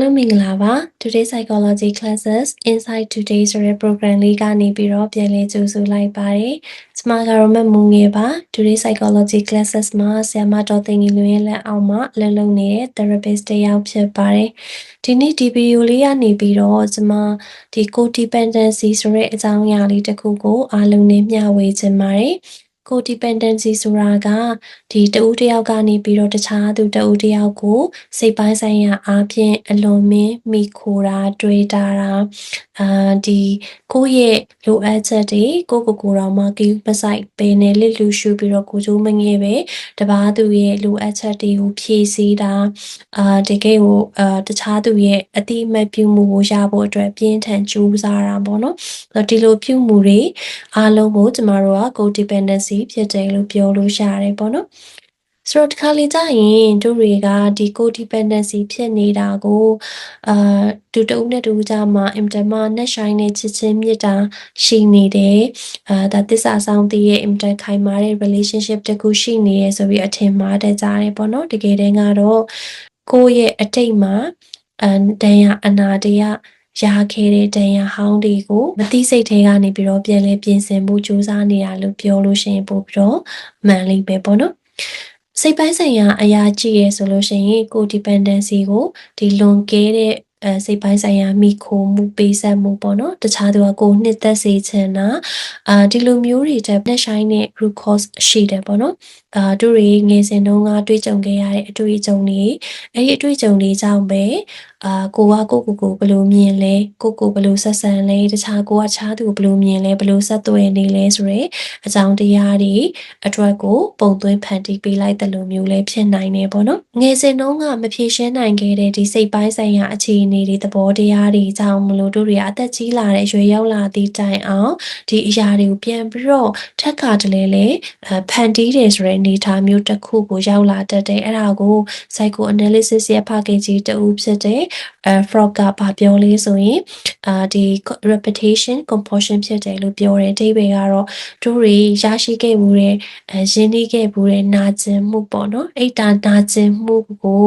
လုံးမင်္ဂလာပါ Today Psychology Classes Inside Today ဆိုတဲ့ program လေးကနေပြီးတော့ပြန်လည်ကြိုဆိုလိုက်ပါတယ်။ကျွန်မကတော့မတ်မူငယ်ပါ Today Psychology Classes မှာဆရာမတော်သိငယ်လွင်ရဲ့လက်အောက်မှာအလုပ်လုပ်နေတဲ့ therapist တစ်ယောက်ဖြစ်ပါတယ်။ဒီနေ့ဒီဗီဒီယိုလေးကနေပြီးတော့ကျွန်မဒီ codependency ဆိုတဲ့အကြောင်းအရာလေးတစ်ခုကိုအားလုံးနဲ့မျှဝေချင်ပါတယ်။ codependency ဆိုတာကဒီတဦးတယောက်ကနေပြီးတော့တခြားသူတဦးတယောက်ကိုစိတ်ပိုင်းဆိုင်ရာအားဖြင့်အလွန်မင်းမိခိုတာတွေးတာတာအာဒီကိုယ့်ရဲ့လိုအပ်ချက်တွေကိုကိုကိုတော်မှကိူးပဆိုင်ပင်နဲ့လစ်လူရှုပြီးတော့ကိုကျိုးမငယ်ပဲတပားသူရဲ့လိုအပ်ချက်တွေကိုဖြည့်ဆည်းတာအာတကယ်ကိုအာတခြားသူရဲ့အတိအမှတ်ပြုမှုကိုရဖို့အတွက်ပြင်းထန်ကြိုးစားတာပေါ့နော်ဒီလိုပြုမှုတွေအားလုံးကိုကျမတို့က codependency ဖြစ်တယ်လို့ပြောလို့ရတယ်ပေါ့နော်ဆိုတော့တခါလေကြာရင်တို့တွေကဒီ codependency ဖြစ်နေတာကိုအာတူတူနဲ့တူကြမှာအင်တမနဲ့ဆိုင်နဲ့ချစ်ချင်းမြတ်တာရှိနေတယ်အာဒါသစ္စာဆောင်တည်ရဲ့အင်တခိုင်မာတဲ့ relationship တခုရှိနေရဆိုပြီးအထင်မှားတတ်ကြတယ်ပေါ့နော်တကယ်တမ်းကတော့ကိုယ့်ရဲ့အတိတ်မှာအန်တန်ရအနာတရား ရခဲ့တဲ့တန်ရဟောင်းတွေကိုမသိစိတ်ထဲကနေပြီးတော့ပြန်လဲပြင်ဆင်မှုစူးစမ်းနေရလို့ပြောလို့ရှိရင်ပို့ပြီးတော့မှန်လိမ့်ပဲပေါ့နော်စိတ်ပိုင်းဆိုင်ရာအရာကြည့်ရဲဆိုလို့ရှိရင်ကို dependency ကိုဒီလွန်ကဲတဲ့အဲစိတ်ပိုင်းဆိုင်ရာမိခိုမှုပေးဆက်မှုပေါ့နော်တခြားသူကကိုနှစ်သက်စေချင်တာအာဒီလိုမျိုးတွေတက်နဲ့ဆိုင်တဲ့ root cause ရှိတယ်ပေါ့နော်အာတို့တွေငယ်စဉ်တုန်းကတွေ့ကြုံခဲ့ရတဲ့အတွေ့အကြုံတွေအဲ့ဒီအတွေ့အကြုံတွေကြောင့်ပဲ အာကိုကကိုကိုကိုဘယ်လိုမြင်လဲကိုကိုဘယ်လိုဆက်ဆံလဲတခြားကိုကခြားသူကိုဘယ်လိုမြင်လဲဘယ်လိုဆက်သွယ်နေလဲဆိုရဲအကြောင်းတရားတွေအတွက်ကိုပုံသွင်းဖန်တီးပေးလိုက်တဲ့လိုမျိုးလဲဖြစ်နိုင်နေပေါ့နော်ငယ်စဉ်တုန်းကမဖြေရှင်းနိုင်ခဲ့တဲ့ဒီစိတ်ပိုင်းဆိုင်ရာအခြေအနေတွေသဘောတရားတွေကြောင့်မလို့တို့တွေအသက်ကြီးလာတဲ့ရွယ်ရောက်လာသည့်တိုင်အောင်ဒီအရာတွေကိုပြန်ပြီးတော့ထက်ခါတလဲလဲဖန်တီးတယ်ဆိုတဲ့အနေအထားမျိုးတစ်ခုကိုရောက်လာတတ်တယ်အဲ့ဒါကို psycho analysis ရဲ့ဖခင်ကြီးတူဖြစ်တဲ့အဲ frog ကဘာပြောလဲဆိုရင်အာဒီ repetition compulsion ဖြစ်တယ်လို့ပြောတယ်အဓိပ္ပာယ်ကတော့တို့တွေရရှိခဲ့မှုတဲ့အဲရင်းနှီးခဲ့မှုတဲ့နာကျင်မှုပေါ့နော်အဲ့ဒါနာကျင်မှုကို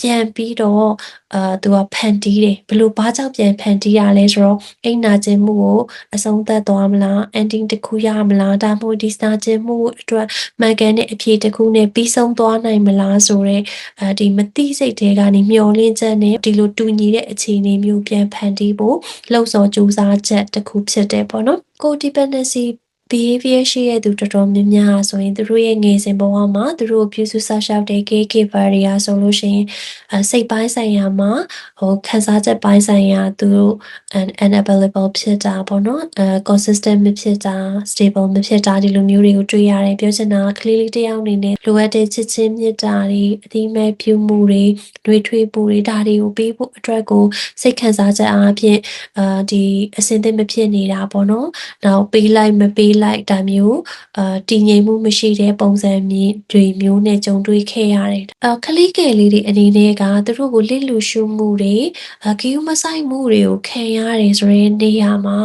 ပြန်ပြီးတော့အာသူကဖန်တီးတယ်ဘလို့ဘာကြောင့်ပြန်ဖန်တီးရလဲဆိုတော့အိမ်နာကျင်မှုကိုအဆုံးသတ်သွားမလား ending တစ်ခုရမလားဒါမှမဟုတ်ဒီနာကျင်မှုအတွက်မှန်ကန်တဲ့အဖြေတစ်ခုနဲ့ပြီးဆုံးသွားနိုင်မလားဆိုတော့အဲဒီမတိစိတ်တွေကနေမျောလင့်ချက်နဲ့ဒီလိုတူညီတဲ့အခြေအနေမျိုးပြန်ဖန်တီးဖို့လှုပ်ဆော်ကြိုးစားချက်တစ်ခုဖြစ်တယ်ပေါ့နော် codependency behavior ရှိတဲ့သူတော်တော်များများဆိုရင်သူတို့ရဲ့ငယ်စဉ်ဘဝမှာသူတို့ပြုစုဆောက်ရှောက်တဲ့ caregiver တွေကဆိုလို့ရှိရင်စိတ်ပိုင်းဆိုင်ရာမှာဟိုခံစားချက်ပိုင်းဆိုင်ရာသူတို့ unavailable ဖြစ်တာပေါ့နော်အဲ consistent မဖြစ်တာ stable မဖြစ်တာဒီလိုမျိုးတွေကိုတွေ့ရတယ်ပြောချင်တာကလေးလေးတယောက်အနေနဲ့လိုအပ်တဲ့ချစ်ချင်းမြတ်တာတွေအတိမဲ့ပြုမှုတွေနှွေးထွေးမှုတွေဒါတွေကိုပေးဖို့အတွက်ကိုစိတ်ခံစားချက်အားဖြင့်အာဒီအစင်သစ်မဖြစ်နေတာပေါ့နော်နောက်ပေးလိုက်မပေးလိုက်တာမျိုးအာတည်ငြိမ်မှုမရှိတဲ့ပုံစံမျိုးတွေမျိုးနဲ့ကြုံတွေ့ခဲ့ရတယ်အခလေးကယ်လေးတွေအနေနဲ့ကသူတို့ကိုလစ်လူရှုမှုတွေဂီယူမဆိုင်မှုတွေကိုခံရတယ်ဆိုရင်နေရာမှာ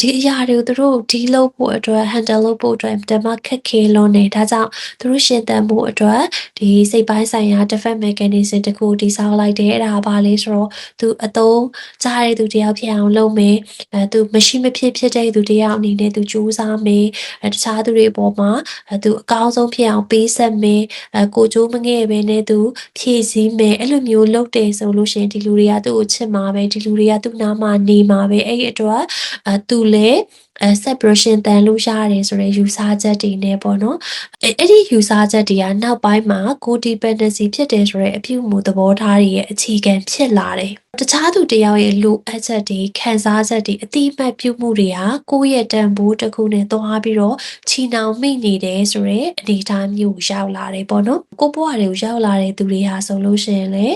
ဒီအရာတွေကိုသူတို့ဒီလုပ်ဖို့အတွက် handle လုပ်ဖို့အတွက်တမခက်ခဲလွန်းနေဒါကြောင့်သူတို့ရှင်သန်မှုအတွက်ဒီစိတ်ပိုင်းဆိုင်ရာ defense mechanism တခုတည်ဆောက်လိုက်တယ်အဲ့ဒါပါလေဆိုတော့သူအသုံးကြားတဲ့သူတယောက်ဖြစ်အောင်လုပ်မယ်အဲသူမရှိမဖြစ်ဖြစ်တဲ့သူတယောက်အနေနဲ့သူကြိုးစားမယ်အဲတခြားသူတွေအပေါ်မှာအဲသူအကောင်းဆုံးဖြစ်အောင်ပေးဆက်မယ်အဲကိုကြိုးမငဲ့ပဲနဲ့သူဖြည့်ဆည်းမယ်အဲ့လိုမျိုးလုပ်တယ်ဆိုလို့ရှိရင်ဒီလူတွေကသူ့ကိုချစ်မှာပဲဒီလူတွေကသူ့နားမှာနေမှာပဲအဲ့ဒီအတွက်အဲသူလည်းအဲ separation တန်လို့ရတယ်ဆိုတဲ့ယူဆချက်တွေနဲ့ပေါ့နော်အဲ့ဒီယူဆချက်တွေကနောက်ပိုင်းမှာ codependency ဖြစ်တယ်ဆိုတဲ့အပြုအမူသဘောထားတွေရဲ့အခြေခံဖြစ်လာတယ်တခြားသူတယောက်ရဲ့လိုအပ်ချက်တွေခံစားချက်တွေအတိအမှတ်ပြုမှုတွေဟာကိုယ့်ရဲ့တန်ဖိုးတစ်ခုနဲ့သွားပြီးတော့ချီနှောင်မိနေတယ်ဆိုတဲ့အနေအထားမျိုးရောက်လာတယ်ပေါ့နော်ကိုဘွားတွေကိုရောက်လာတဲ့သူတွေဟာဆိုလို့ရှိရင်လေ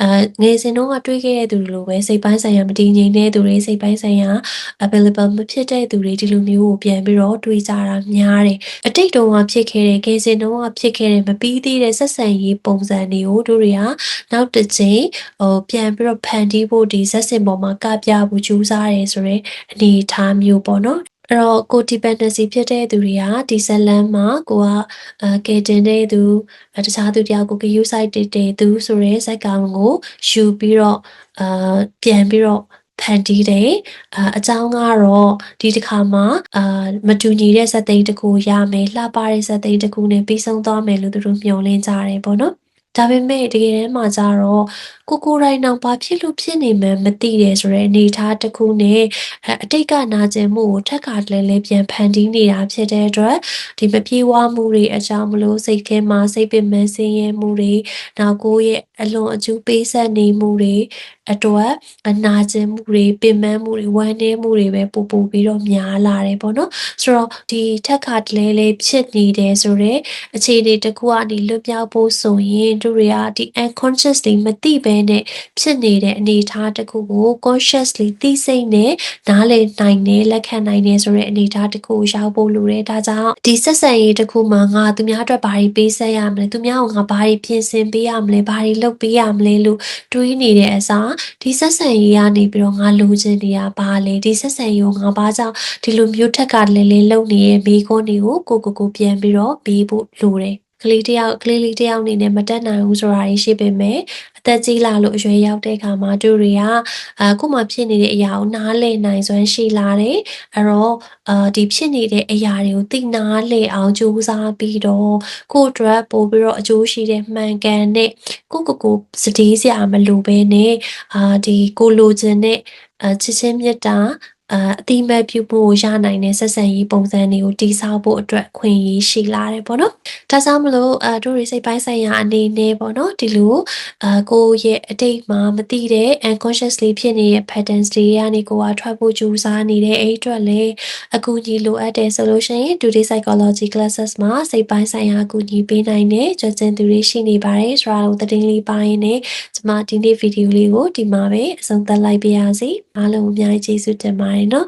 အဲငယ်စဉ်တုန်းကတွေးခဲ့တဲ့သူတွေလိုပဲစိတ်ပိုင်းဆိုင်ရာမတည်ငြိမ်တဲ့သူတွေစိတ်ပိုင်းဆိုင်ရာ available မဖြစ်တဲ့သူတွေဒီလိုမျိုးကိုပြန်ပြီးတော့တွေးကြတာများတယ်အတိတ်တုန်းကဖြစ်ခဲ့တဲ့ငယ်စဉ်တုန်းကဖြစ်ခဲ့တဲ့မပြီးသေးတဲ့ဆက်ဆံရေးပုံစံတွေကိုတို့တွေကနောက်တစ်ချိန်ဟိုပြန်ပြီးတော့ဖန်တီးဖို့ဒီဇက်စင်ပေါ်မှာကပြဖို့ကြိုးစားရဲဆိုတဲ့အနေအထားမျိုးပေါ့နော်အဲ့တော့ကို dependency ဖြစ်တဲ့သူတွေကဒီဇတ်လန်မှာကိုကအဲကယ်တင်တဲ့သူအဲတခြားသူတယောက်ကို queue site တည်တဲ့သူဆိုရဲဇက်ကောင်ကိုယူပြီးတော့အာပြန်ပြီးတော့ ဖန်တီးတယ်အာအကြောင်းကတော့ဒီတစ်ခါမှာအာမတူညီတဲ့ဇက်သိန်းတစ်ခုရမယ်လှပတဲ့ဇက်သိန်းတစ်ခုနဲ့ပြီးဆုံးသွားမယ်လို့သူတို့မျှော်လင့်ကြတယ်ပေါ့နော် ဒါပေမဲ့တကယ်တမ်းမှာကျတော့ကိုကိုယ်တိုင်တော့ဘာဖြစ်လို့ဖြစ်နေမှန်းမသိတယ်ဆိုတဲ့အနေအထားတစ်ခုနဲ့အဲအတိတ်ကနာကျင်မှုကိုထပ်ခါတလဲလဲပြန်ဖန်တီးနေတာဖြစ်တဲ့အတွက်ဒီမပြေဝမှုတွေအကြောင်းမလို့စိတ်ထဲမှာစိတ်ပင်ပန်းဆင်းရဲမှုတွေနောက်ကိုယ့်ရဲ့အလွန်အကျူးပေးဆက်နေမှုတွေအတွက်အနာကျင်မှုတွေပင်ပန်းမှုတွေဝမ်းနည်းမှုတွေပဲပို့ပို့ပြီးတော့များလာတယ်ပေါ့နော်ဆိုတော့ဒီထက်ခါတလဲလဲဖြစ်နေတယ်ဆိုတော့အခြေအနေတစ်ခုကနေလွတ်မြောက်ဖို့ဆိုရင်တို့တွေကဒီ unconsciously မသိဘဲနဲ့ဖြစ်နေတဲ့အနေအထားတစ်ခုကို consciously သိစိတ်နဲ့နားလည်နိုင်တယ်လက်ခံနိုင်တယ်ဆိုတဲ့အနေအထားတစ်ခုကိုရောက်ဖို့လိုတယ်ဒါကြောင့်ဒီဆက်ဆံရေးတစ်ခုမှာငါသူများအတွက်ဘာတွေပေးဆက်ရမလဲသူများကိုငါဘာတွေပြင်ဆင်ပေးရမလဲဘာတွေလုပ်ပေးရမလဲလို့တွေးနေတဲ့အစားဒီဆက်ဆံရေးကနေပြီးတော့ငါလိုချင်နေတာဘာလဲဒီဆက်ဆံရေးကိုငါဘာကြောင့်ဒီလိုမျိုးထက်ကလည်းလေးလုံနေရဲ့မိကုန်းတွေကိုကိုကိုကိုပြန်ပြီးတော့ပြီးဖို့လိုတယ် ကလေးတယောက်ကလေးလေးတယောက်အနေနဲ့မတက်နိုင်ဘူးဆိုတာရှိပေမဲ့အသက်ကြီးလာလို့အရွယ်ရောက်တဲ့အခါမှာတို့တွေကအခုမှဖြစ်နေတဲ့အရာကိုနားလည်နိုင်စွမ်းရှိလာတယ်အဲ့တော့အာဒီဖြစ်နေတဲ့အရာတွေကိုသိနာလည်အောင်ကြိုးစားပြီးတော့ကိုယ့်အတွက်ပို့ပြီးတော့အကျိုးရှိတဲ့မှန်ကန်တဲ့ကိုကိုကိုစတေးစရာမလိုဘဲနဲ့အာဒီကိုလိုချင်တဲ့အချစ်ချင်းမြတ်တာ အာအတိမတ်ပြုဖို့ရနိုင်တဲ့ဆက်ဆံရေးပုံစံတွေကိုတည်ဆောက်ဖို့အတွက်ခွင့်ရရှိလာတယ်ပေါ့နော်။ဒါကြောင့်မလို့အဲတို့တွေစိတ်ပိုင်းဆိုင်ရာအနေနဲ့ပေါ့နော်ဒီလိုအာကိုယ့်ရဲ့အတိတ်မှာမသိတဲ့ unconsciously ဖြစ်နေတဲ့ patterns တွေကနေကိုယ်ကထွက်ဖို့ကြိုးစားနေတဲ့အဲ့အတွက်လည်းအကူအညီလိုအပ်တယ်ဆိုလို့ရှိရင် today psychology classes မှာစိတ်ပိုင်းဆိုင်ရာအကူအညီပေးနိုင်တဲ့ကြွကျင်သူတွေရှိနေပါတယ်ဆိုတာကိုသတင်းလေးပိုင်းနဲ့ကျွန်မဒီနေ့ဗီဒီယိုလေးကိုဒီမှာပဲအဆုံးသတ်လိုက်ပါရစေအားလုံးအများကြီးကျေးဇူးတင်ပါတယ်နော်